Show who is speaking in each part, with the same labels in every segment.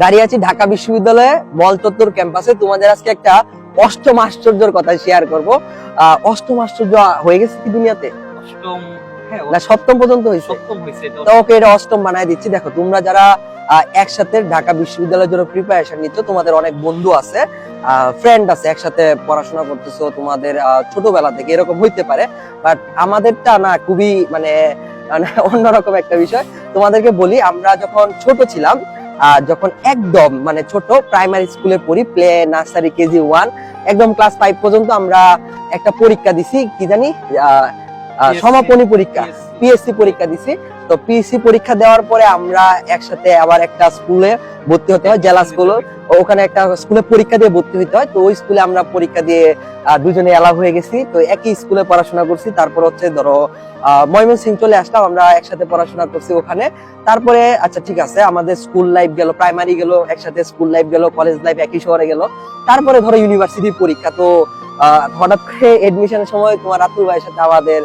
Speaker 1: দাঁড়িয়ে আছি ঢাকা বিশ্ববিদ্যালয়ে মল চত্বর ক্যাম্পাসে। তোমাদের আজকে একটা অষ্টম আশ্চর্যের কথা শেয়ার করব। অষ্টম আশ্চর্য হয়ে গেছে কি দুনিয়াতে?
Speaker 2: অষ্টম হ্যাঁ
Speaker 1: না সপ্তম পর্যন্ত হয়েছে। তো ওকে এটা অষ্টম বানায় দিচ্ছি। দেখো তোমরা যারা একসাথে ঢাকা বিশ্ববিদ্যালয়ের জন্য প্রিপারেশন নিচ্ছ তোমাদের অনেক বন্ধু আছে ফ্রেন্ড আছে একসাথে পড়াশোনা করতেছো তোমাদের ছোটবেলা থেকে এরকম হইতে পারে। বাট আমাদেরটা না খুবই মানে মানে অন্যরকম একটা বিষয়। তোমাদেরকে বলি আমরা যখন ছোট ছিলাম যখন একদম মানে ছোট প্রাইমারি স্কুলে পড়ি প্লে নার্সারি কেজি ওয়ান একদম ক্লাস ফাইভ পর্যন্ত আমরা একটা পরীক্ষা দিছি কি জানি সমাপনী পরীক্ষা পিএসসি পরীক্ষা দিছি। তো পিএসসি পরীক্ষা দেওয়ার পরে আমরা একসাথে আবার একটা স্কুলে ভর্তি হতে হয়, জেলা স্কুল ওখানে একটা স্কুলে পরীক্ষা দিয়ে ভর্তি হতে হয়। তো ওই স্কুলে আমরা পরীক্ষা দিয়ে দুজনে এলাভ হয়ে গেছি। তো একই স্কুলে পড়াশোনা করছি। তারপর হচ্ছে ধরো ময়মনসিং চলে আসলাম। আমরা একসাথে পড়াশোনা করছি ওখানে। তারপরে আচ্ছা ঠিক আছে, আমাদের স্কুল লাইফ গেল প্রাইমারি গেল, একসাথে স্কুল লাইফ গেল কলেজ লাইফ একই শহরে গেল। তারপরে ধরো ইউনিভার্সিটি পরীক্ষা। তো হঠাৎ করে এডমিশনের সময় তোমার রাতুল ভাইয়ের সাথে আমাদের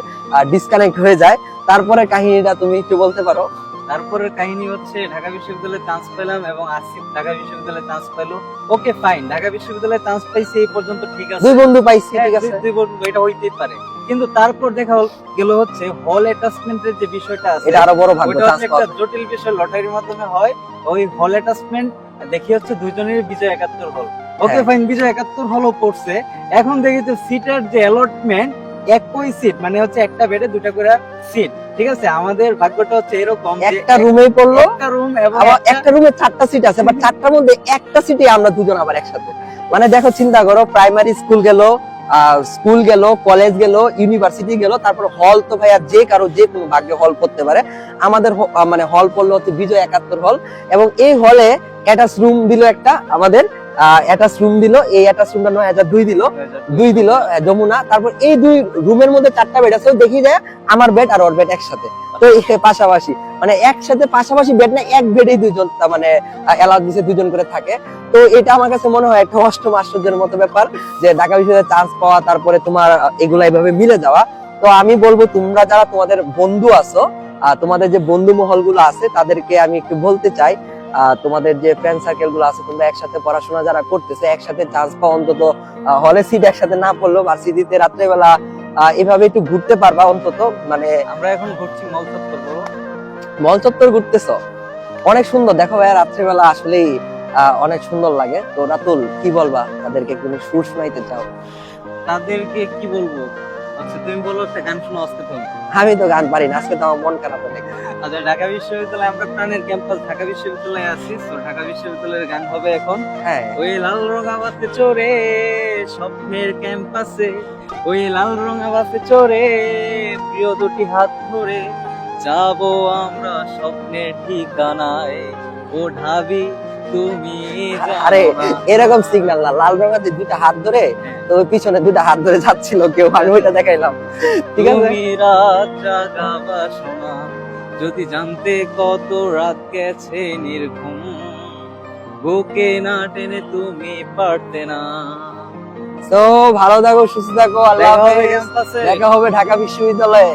Speaker 1: ডিসকানেক্ট হয়ে যায়। তারপরে কাহিনীটা তুমি একটু বলতে পারো।
Speaker 2: তারপরের কাহিনী হচ্ছে ঢাকা বিশ্ববিদ্যালয়ে চান্স পেলাম এবং আসিফ ঢাকা বিশ্ববিদ্যালয়ে চান্স পেল। ওকে ফাইন ঢাকা বিশ্ববিদ্যালয়ে চান্স পাইছে এই পর্যন্ত ঠিক আছে।
Speaker 1: দুই বন্ধু পাইছি
Speaker 2: হ্যাঁ,
Speaker 1: ঠিক আছে।
Speaker 2: দুই- বন্ধু এটা হইতেই পারে। কিন্তু তারপর দেখা গেল হচ্ছে হল অ্যাটাচমেন্টের যে বিষয়টা আছে
Speaker 1: এটা আরও বড় ভাগ্য
Speaker 2: হচ্ছে একটা জটিল বিষয় লটারির মাধ্যমে হয়। ওই হল অ্যাটাচমেন্ট দেখি হচ্ছে দুইজনের বিজয় একাত্তর হল ওকে। ফাইন বিজয় একাত্তর হলও পড়ছে। এখন দেখি তো সিটের যে অ্যালটমেন্ট একই সিট মানে হচ্ছে একটা বেডে দুটা করে সিট ঠিক আছে? আমাদের ভাগ্যটা হচ্ছে এরকম
Speaker 1: একটা রুমেই পড়ল
Speaker 2: একটা রুম এবং একটা-
Speaker 1: রুমে চারটা সিট আছে বাট চারটার মধ্যে একটা সিটে আমরা দুজন আবার একসাথে। মানে দেখো চিন্তা করো প্রাইমারি স্কুল গেল স্কুল গেল কলেজ গেল ইউনিভার্সিটি গেল তারপর হল তো ভাইয়া যে কারও যে কোনো ভাগ্যে হল পড়তে পারে। আমাদের মানে হল পড়ল হচ্ছে বিজয় একাত্তর হল এবং এই হলে অ্যাটাচ রুম দিল একটা আমাদের রুম দিল, এই রুমটা নয় দুই দিল। দুই দিল যমুনা। তারপর এই দুই রুমের মধ্যে চারটা বেড আছে দেখি যায় আমার বেড আর ওর বেড একসাথে। তো পাশাপাশি মানে একসাথে পাশাপাশি বেড না, এক দুজন মানে দুজন করে থাকে। তো এটা আমার কাছে মনে হয় একটা অষ্টম আশ্চর্যের মতো ব্যাপার, যে ঢাকা বিশ্ববিদ্যালয়ে চান্স পাওয়া, তারপরে তোমার এগুলা এভাবে মিলে যাওয়া। তো আমি বলব, তোমরা যারা তোমাদের বন্ধু আছো তোমাদের যে বন্ধু মহলগুলো আছে, তাদেরকে আমি একটু বলতে চাই তোমাদের যে ফ্রেন্ড সার্কেলগুলো আছে তোমরা একসাথে পড়াশোনা যারা করতেছে একসাথে চান্স পাওয়া অন্তত হলে সিট একসাথে না পড়লেও ভার্সিটিতে রাত্রেবেলা এভাবে একটু ঘুরতে পারবা অন্তত মানে
Speaker 2: আমরা এখন ঘুরছি মল চত্বর
Speaker 1: মল চত্বর ঘুরতেছ? অনেক সুন্দর। দেখো ভাইয়া রাত্রেবেলা আসলেই আহ, অনেক সুন্দর লাগে। তো রাতুল কি বলবা? তাদেরকে তুমি সুর শোনাইতে চাও।
Speaker 2: তাদেরকে কি বলব? আচ্ছা তুমি বলো একটা গান শোনা আসতে তুমি
Speaker 1: আমি তো গান পারি না আজকে তো আমার মন খারাপ অনেক
Speaker 2: আচ্ছা ঢাকা বিশ্ববিদ্যালয়ে আমরা প্রাণের ক্যাম্পাস ঢাকা বিশ্ববিদ্যালয়ে আছি তো ঢাকা বিশ্ববিদ্যালয়ের গান হবে এখন।
Speaker 1: হ্যাঁ।
Speaker 2: ওই লাল রঙা বাসে চড়ে স্বপ্নের ক্যাম্পাসে ওই লাল রঙা বাসে চড়ে প্রিয় দুটি হাত ধরে যাব আমরা স্বপ্নের ঠিকানায়। ও ঢাবি তুমি
Speaker 1: আরে এরকম সিগন্যাল না। লাল দুইটা হাত ধরে তো পিছনে দুইটা হাত ধরে যাচ্ছিল কেউ আমি ওইটা দেখাইলাম। ঠিক আছে?
Speaker 2: তুমি রাত যদি জানতে কত রাত গেছে নির্ঘুম বুকে না টেনে তুমি পারতে না।
Speaker 1: তো ভালো থাকো সুস্থ থাকো আল্লাহ দেখা হবে ঢাকা বিশ্ববিদ্যালয়ে।